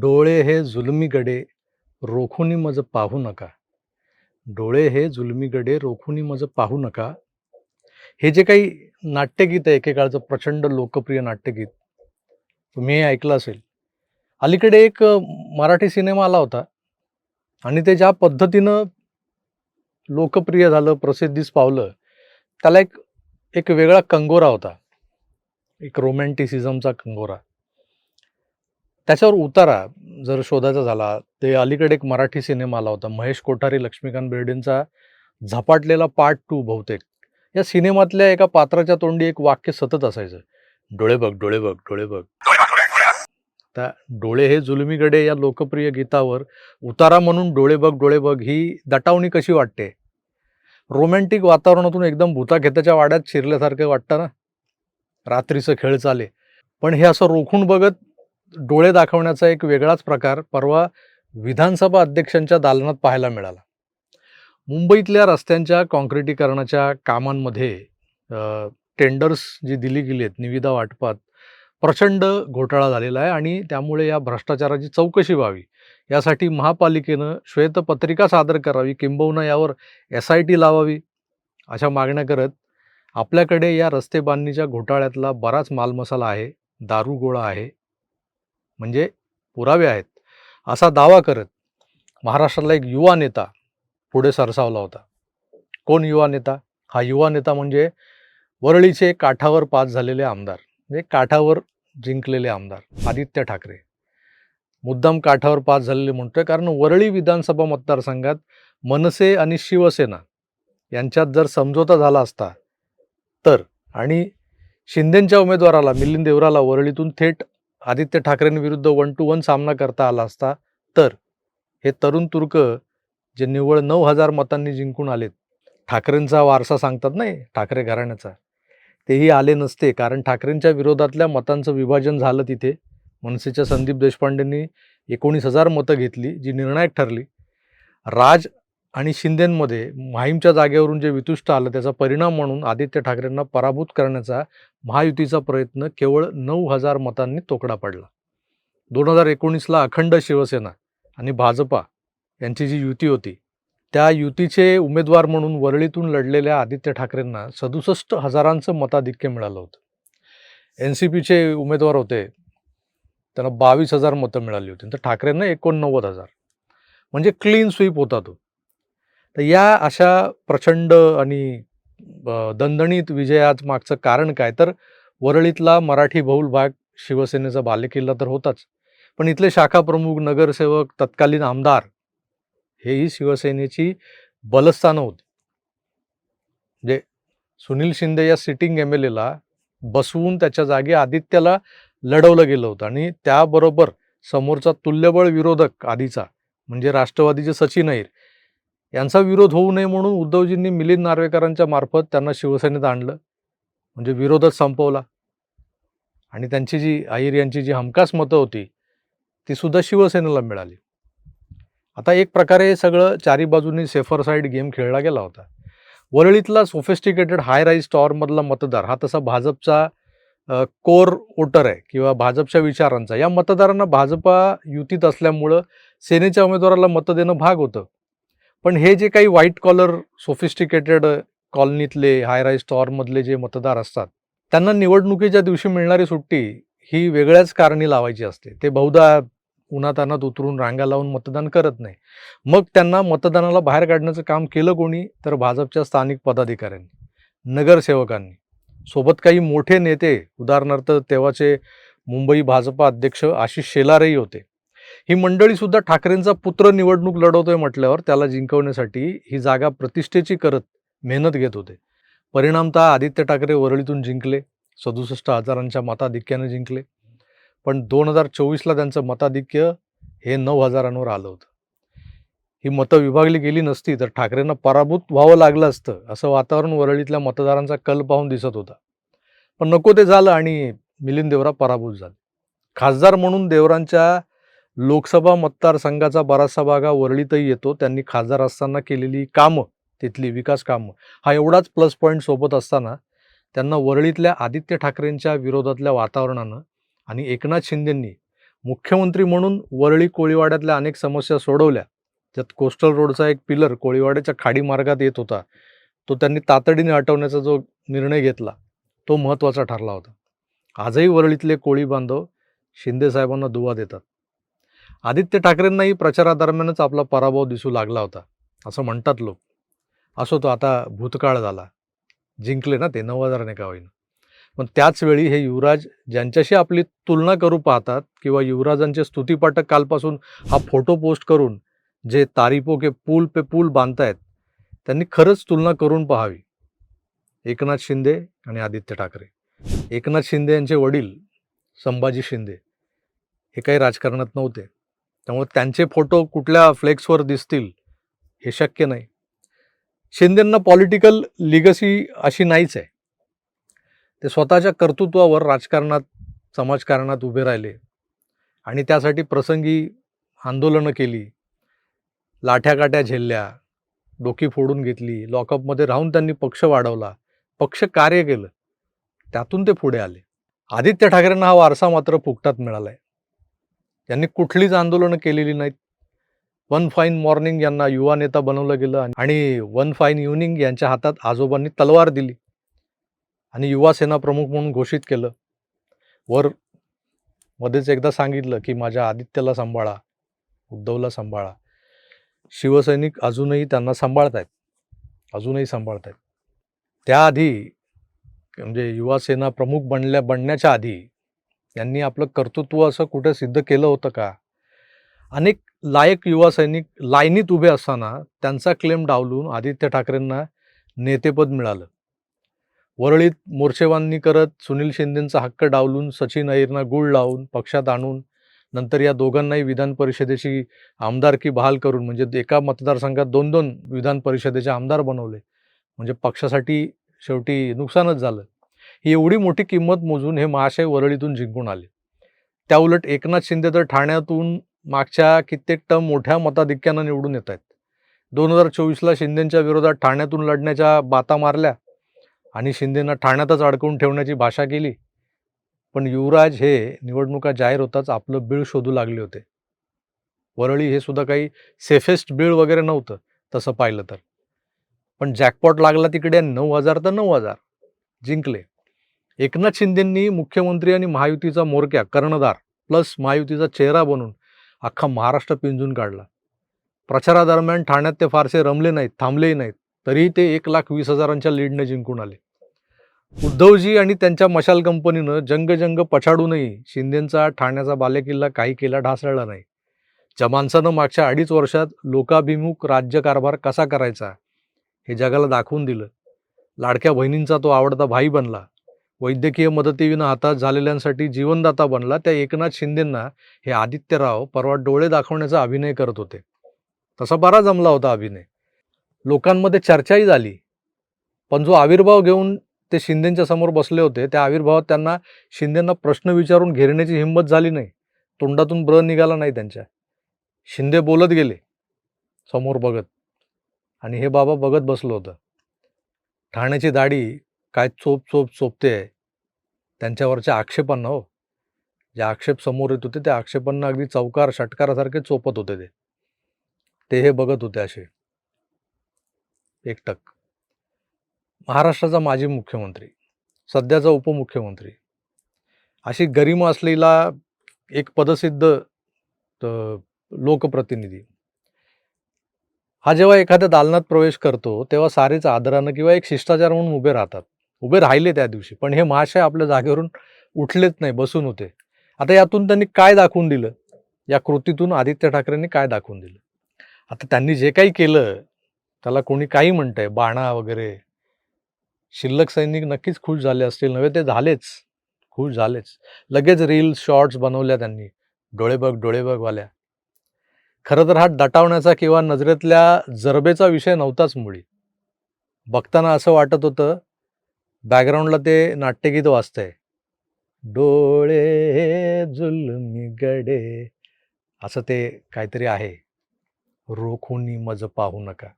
डोळे हे जुलमी गडे रोखुनी मज पाहू नका. डोळे हे जुलमी गडे रोखुनी मज पाहू नका. हे जे काही नाट्यगीत आहे एकेकाळचं प्रचंड लोकप्रिय नाट्यगीत. तुम्ही हे ऐकलं असेल. अलीकडे एक अ, मराठी सिनेमा आला होता. आणि ते ज्या पद्धतीनं लोकप्रिय झालं प्रसिद्धीस पावलं त्याला एक एक वेगळा कंगोरा होता. एक रोमॅन्टिसिझमचा कंगोरा. त्याच्यावर उतारा जर शोधायचा झाला ते अलीकडे एक मराठी सिनेमा आला होता महेश कोठारी लक्ष्मीकांत बेर्डेंचा झपाटलेला पार्ट टू बहुतेक. या सिनेमातल्या एका पात्राच्या तोंडी एक वाक्य सतत असायचं. डोळे बघ डोळे बघ डोळे बघ. त्या डोळे हे जुलमीकडे या लोकप्रिय गीतावर उतारा म्हणून डोळे बघ डोळे बघ ही दटावणी कशी वाटते? रोमॅन्टिक वातावरणातून एकदम भूताखेताच्या वाड्यात शिरल्यासारखं वाटतं ना? रात्रीचं खेळ चाले. पण हे असं रोखून बघत डोळे दाखवण्याचा एक वेगळाच प्रकार परवा विधानसभा अध्यक्षांच्या दालनात पाहायला मिळाला. मुंबईतल्या रस्त्यांच्या काँक्रिटीकरणाच्या कामांमध्ये टेंडर्स जी दिली गेली आहेत निविदा वाटपात प्रचंड घोटाळा झालेला आहे आणि त्यामुळे या भ्रष्टाचाराची चौकशी व्हावी. यासाठी महापालिकेनं श्वेतपत्रिका सादर करावी किंबहुना यावर एस आय टी लावावी अशा मागण्या करत आपल्याकडे या रस्ते बांधणीच्या घोटाळ्यातला बराच मालमसाला आहे दारू गोळा आहे म्हणजे पुरावे आहेत. असा दावा करत महाराष्ट्रातला एक युवा नेता पुढे सरसावला होता. कोण युवा नेता? हा युवा नेता म्हणजे वरळीचे काठावर पास झालेले आमदार म्हणजे काठावर जिंकलेले आमदार आदित्य ठाकरे. मुद्दाम काठावर पास झालेले म्हणतोय कारण वरळी विधानसभा मतदारसंघात मनसे आणि शिवसेना यांच्यात जर समझोता झाला असता तर आणि शिंदेच्या उमेदवाराला मिलिंद देवराला वरळीतून थेट आदित्य ठाकरेंविरुद्ध वन टू वन सामना करता आला असता तर हे तरुण तुर्क जे निव्वळ नऊ हजार मतांनी जिंकून आलेत ठाकरेंचा वारसा सांगतात नाही ठाकरे घराण्याचा तेही आले नसते कारण ठाकरेंच्या विरोधातल्या मतांचं विभाजन झालं तिथे. मनसेच्या संदीप देशपांडेंनी एकोणीस हजार मतं घेतली जी निर्णायक ठरली. राज आणि शिंदेंमध्ये माहीमच्या जागेवरून जे वितुष्ट आलं त्याचा परिणाम म्हणून आदित्य ठाकरेंना पराभूत करण्याचा महायुतीचा प्रयत्न केवळ नऊ हजार मतांनी तोकडा पडला. दोन हजार एकोणीसला अखंड शिवसेना आणि भाजपा यांची जी युती होती त्या युतीचे उमेदवार म्हणून वरळीतून लढलेल्या आदित्य ठाकरेंना सदुसष्ट हजारांचं मताधिक्य मिळालं होतं. एन सी पीचे उमेदवार होते त्यांना बावीस हजार मतं मिळाली होती. तर ठाकरेंना एकोणनव्वद हजार. म्हणजे क्लीन स्वीप होता तो. तर या अशा प्रचंड आणि दणदणीत विजयाच मागचं कारण काय? तर वरळीतला मराठी बहुल भाग शिवसेनेचा बालेकिल्ला तर होताच. पण इथले शाखा प्रमुख नगरसेवक तत्कालीन आमदार हेही शिवसेनेची बलस्थानं होती. म्हणजे सुनील शिंदे या सिटिंग एम एल एला बसवून त्याच्या जागी आदित्यला लढवलं गेलं होतं आणि त्याबरोबर समोरचा तुल्यबळ विरोधक आधीचा म्हणजे राष्ट्रवादीचे सचिन अहिर यांचा विरोध होऊ नये म्हणून उद्धवजींनी मिलिंद नार्वेकरांच्या मार्फत त्यांना शिवसेनेत आणलं. म्हणजे विरोधच संपवला. आणि त्यांची जी अहिर यांची जी हमखास मतं होती ती सुद्धा शिवसेनेला मिळाली. आता एक प्रकारे हे सगळं चारी बाजूंनी सेफर साईड गेम खेळला गेला होता. वरळीतला सोफिस्टिकेटेड हाय राईज टॉवरमधला मतदार हा तसा भाजपचा कोर वोटर आहे किंवा भाजपच्या विचारांचा या मतदारांना भाजपा युतीत असल्यामुळं सेनेच्या उमेदवाराला मतं देणं भाग होतं. पण हे जे काही व्हाईट कॉलर सोफिस्टिकेटेड कॉलनीतले हाय राईज जे मतदार असतात त्यांना निवडणुकीच्या दिवशी मिळणारी सुट्टी ही वेगळ्याच कारणी लावायची असते. ते बहुधा उन्हातानात उतरून रांगा लावून मतदान करत नाही. मग त्यांना मतदानाला बाहेर काढण्याचं काम केलं कोणी? तर भाजपच्या स्थानिक पदाधिकाऱ्यांनी नगरसेवकांनी. सोबत काही मोठे नेते उदाहरणार्थ तेव्हाचे मुंबई भाजपा अध्यक्ष आशिष शेलारही होते. ही मंडळी सुद्धा ठाकरेंचा पुत्र निवडणूक लढवतोय म्हटल्यावर त्याला जिंकवण्यासाठी ही जागा प्रतिष्ठेची करत मेहनत घेत होते. परिणामतः आदित्य ठाकरे वरळीतून जिंकले सदुसष्ट हजारांच्या मताधिक्याने जिंकले. पण दोन हजार चोवीसला त्यांचं मताधिक्य हे नऊ हजारांवर आलं होतं. ही मतं विभागली गेली नसती तर ठाकरेंना पराभूत व्हावं लागलं असतं असं वातावरण वरळीतल्या मतदारांचा कल पाहून दिसत होता. पण नको ते झालं आणि मिलिंद देवरा पराभूत झाले. खासदार म्हणून देवरांच्या लोकसभा मतदारसंघाचा बराचसा भागा वरळीतही येतो. त्यांनी खासदार असताना केलेली कामं तिथली विकास कामं हा एवढाच प्लस पॉईंट सोबत असताना त्यांना वरळीतल्या आदित्य ठाकरेंच्या विरोधातल्या वातावरणानं आणि एकनाथ शिंदेंनी मुख्यमंत्री म्हणून वरळी कोळीवाड्यातल्या अनेक समस्या सोडवल्या. त्यात कोस्टल रोडचा एक पिलर कोळीवाड्याच्या खाडी मार्गात येत होता. तो त्यांनी तातडीने हटवण्याचा जो निर्णय घेतला तो महत्त्वाचा ठरला होता. आजही वरळीतले कोळी बांधव शिंदेसाहेबांना दुवा देतात. आदित्य ठाकरेंनाही प्रचारादरम्यानच आपला पराभव दिसू लागला होता. असं म्हणतात लोक. असो तो आता भूतकाळ झाला. जिंकले ना ते नऊ हजाराने का होईना पण त्याचवेळी हे युवराज ज्यांच्याशी आपली तुलना करू पाहतात किंवा युवराजांचे स्तुतीपाठक कालपासून हा फोटो पोस्ट करून जे तारीफो के पूल पे पूल बांधतायत त्यांनी खरंच तुलना करून पाहावी. एकनाथ शिंदे आणि आदित्य ठाकरे. एकनाथ शिंदे यांचे वडील संभाजी शिंदे. हे काही राजकारणात नव्हते. त्यामुळे त्यांचे फोटो कुठल्या फ्लेक्सवर दिसतील हे शक्य नाही. शिंदेंना पॉलिटिकल लिगसी अशी नाहीच आहे. ते स्वतःच्या कर्तृत्वावर राजकारणात समाजकारणात उभे राहिले आणि त्यासाठी प्रसंगी आंदोलनं केली. लाठ्याकाठ्या झेलल्या डोकी फोडून घेतली लॉकअपमध्ये राहून त्यांनी पक्ष वाढवला पक्ष कार्य केलं त्यातून ते पुढे आले. आदित्य ठाकरेंना हा वारसा मात्र फुकटात मिळालाय. यांनी कुठलीच आंदोलनं केलेली नाहीत. वन फाईन मॉर्निंग यांना युवा नेता बनवलं गेलं आणि वन फाईन इव्हनिंग यांच्या हातात आजोबांनी तलवार दिली आणि युवा सेना प्रमुख म्हणून घोषित केलं. वर मध्येच एकदा सांगितलं की माझ्या आदित्यला सांभाळा उद्धवला सांभाळा. शिवसैनिक अजूनही त्यांना सांभाळत आहेत अजूनही सांभाळत आहेत त्याआधी म्हणजे युवा सेना प्रमुख बनल्या बनण्याच्या आधी यांनी आपलं कर्तृत्व असं कुठे सिद्ध केलं होतं का? अनेक लायक युवा सैनिक लाईनीत उभे असताना त्यांचा क्लेम डावलून आदित्य ठाकरेंना नेतेपद मिळालं. वरळीत मोर्चेबांधणी करत सुनील शिंदेंचा हक्क डावलून सचिन अहिरना गुळ लावून पक्षात आणून नंतर या दोघांनाही विधान परिषदेची आमदारकी बहाल करून म्हणजे एका मतदारसंघात दोन दोन विधान परिषदेचे आमदार बनवले. म्हणजे पक्षासाठी शेवटी नुकसानच झालं. ही एवढी मोठी किंमत मोजून हे महाशय वरळीतून जिंकून आले. त्या उलट एकनाथ शिंदे तर ठाण्यातून मागच्या कित्येक टर्म मोठ्या मताधिक्यानं निवडून येत आहेत. दोन हजार चोवीसला शिंदेच्या विरोधात ठाण्यातून लढण्याच्या बाता मारल्या आणि शिंदेना ठाण्यातच अडकवून ठेवण्याची भाषा केली. पण युवराज हे निवडणुका जाहीर होताच आपलं बीळ शोधू लागले होते. वरळी हे सुद्धा काही सेफेस्ट बीळ वगैरे नव्हतं तसं पाहिलं तर. पण जॅकपॉट लागला तिकडे नऊ हजार तर नऊ हजार जिंकले. एकनाथ शिंदेंनी मुख्यमंत्री आणि महायुतीचा मोरक्या कर्णधार प्लस महायुतीचा चेहरा बनून अख्खा महाराष्ट्र पिंजून काढला. प्रचारादरम्यान ठाण्यात ते फारसे रमले नाहीत थांबलेही नाहीत तरीही ते एक लाख वीस हजारांच्या लीडने जिंकून आले. उद्धवजी आणि त्यांच्या मशाल कंपनीनं जंग जंग पछाडूनही शिंदेंचा ठाण्याचा बालेकिल्ला काही केला ढासळला नाही. ज्या माणसानं मागच्या अडीच वर्षात लोकाभिमुख राज्यकारभार कसा करायचा हे जगाला दाखवून दिलं. लाडक्या बहिणींचा तो आवडता भाई बनला. वैद्यकीय मदतीविना हातात झालेल्यांसाठी जीवनदाता बनला त्या एकनाथ शिंदेंना हे आदित्यराव परवा डोळे दाखवण्याचा अभिनय करत होते. तसा बरा जमला होता अभिनय. लोकांमध्ये चर्चाही झाली. पण जो आविर्भाव घेऊन ते शिंदेंच्या समोर बसले होते त्या आविर्भावात त्यांना शिंदेंना प्रश्न विचारून घेरण्याची हिंमत झाली नाही. तोंडातून ब्र निघाला नाही त्यांच्या. शिंदे बोलत गेले समोर बघत. आणि हे बाबा बघत बसलं होतं. ठाण्याची दाढी काय चोप चोप चोपते आहे. त्यांच्यावरच्या आक्षेपांना हो. जे आक्षेप समोर येत होते त्या आक्षेपांना अगदी चौकार षटकारासारखे चोपत होते ते. ते हे बघत होते असे. एकटक महाराष्ट्राचा माजी मुख्यमंत्री सध्याचा उपमुख्यमंत्री. अशी गरिमा असलेला एक पदसिद्ध लोकप्रतिनिधी. हा जेव्हा एखाद्या दालनात प्रवेश करतो तेव्हा सारेच आदरानं किंवा एक शिष्टाचार म्हणून उभे राहतात. उभे राहिले त्या दिवशी. पण हे महाशय आपल्या जागेवरून उठलेच नाही बसून होते. आता यातून त्यांनी काय दाखवून दिलं? या कृतीतून आदित्य ठाकरेंनी काय दाखवून दिलं? आता त्यांनी जे काही केलं त्याला कोणी काही म्हणतंय बाणा वगैरे. शिल्लक सैनिक नक्कीच खुश झाले असतील नव्हे ते झालेच. खुश झालेच. लगेच रील्स शॉर्ट्स बनवल्या त्यांनी. डोळे बघ डोळे बघवाल्या खरं तर हा दटावण्याचा किंवा नजरेतल्या जरबेचा विषय नव्हताच मुळी. बघताना असं वाटत होतं बॅकग्राऊंडला ते नाट्यगीत वाजतंय. डोळे जुलमी गडे असं ते काहीतरी आहे. रोखोनी मज पाहू नका.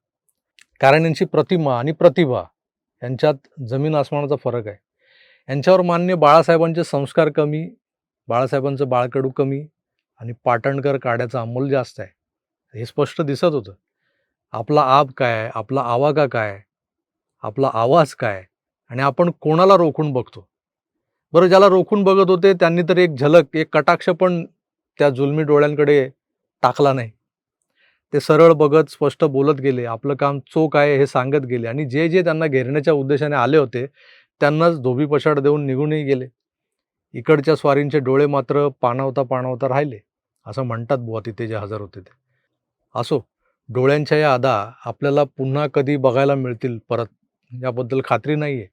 कारण यांची प्रतिमा आणि प्रतिभा यांच्यात जमीन आसमानाचा फरक आहे. यांच्यावर मान्य बाळासाहेबांचे संस्कार कमी बाळासाहेबांचं बाळकडू कमी आणि पाटणकर काढ्याचं अमोल जास्त आहे. हे स्पष्ट दिसत होतं. आपला आप काय आपला आवागा काय आपला आवाज काय आणि आपण कोणाला रोखून बघतो? बरं ज्याला रोखून बघत होते त्यांनी तर एक झलक एक कटाक्ष पण त्या जुलमी डोळ्यांकडे टाकला नाही. ते सरळ बघत स्पष्ट बोलत गेले. आपलं काम चोख आहे हे सांगत गेले. आणि जे जे त्यांना घेरण्याच्या उद्देशाने आले होते त्यांनाच धोबी पछाड देऊन निघूनही गेले. इकडच्या स्वारींचे डोळे मात्र पाणावता पाणावता राहिले. असं म्हणतात बुवा तिथे जे हजर होते ते. असो डोळ्यांच्या या अदा आपल्याला पुन्हा कधी बघायला मिळतील परत? याबद्दल खात्री नाही आहे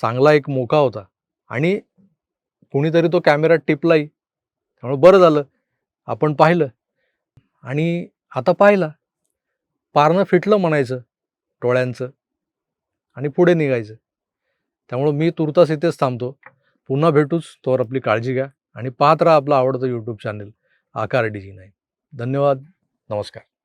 चांगला एक मोका होता. आणि कुणीतरी तो कॅमेरा टिपलाही. त्यामुळे बरं झालं. आपण पाहिलं. आणि आता पाहिला. पारणं फिटलं म्हणायचं डोळ्यांचं. आणि पुढे निघायचं. त्यामुळं मी तुर्तास इथेच थांबतो. पुन्हा भेटूच. तोवर आपली काळजी घ्या. आणि पाहत राहा आपलं आवडतं YouTube channel Aakar D G नाही धन्यवाद. नमस्कार.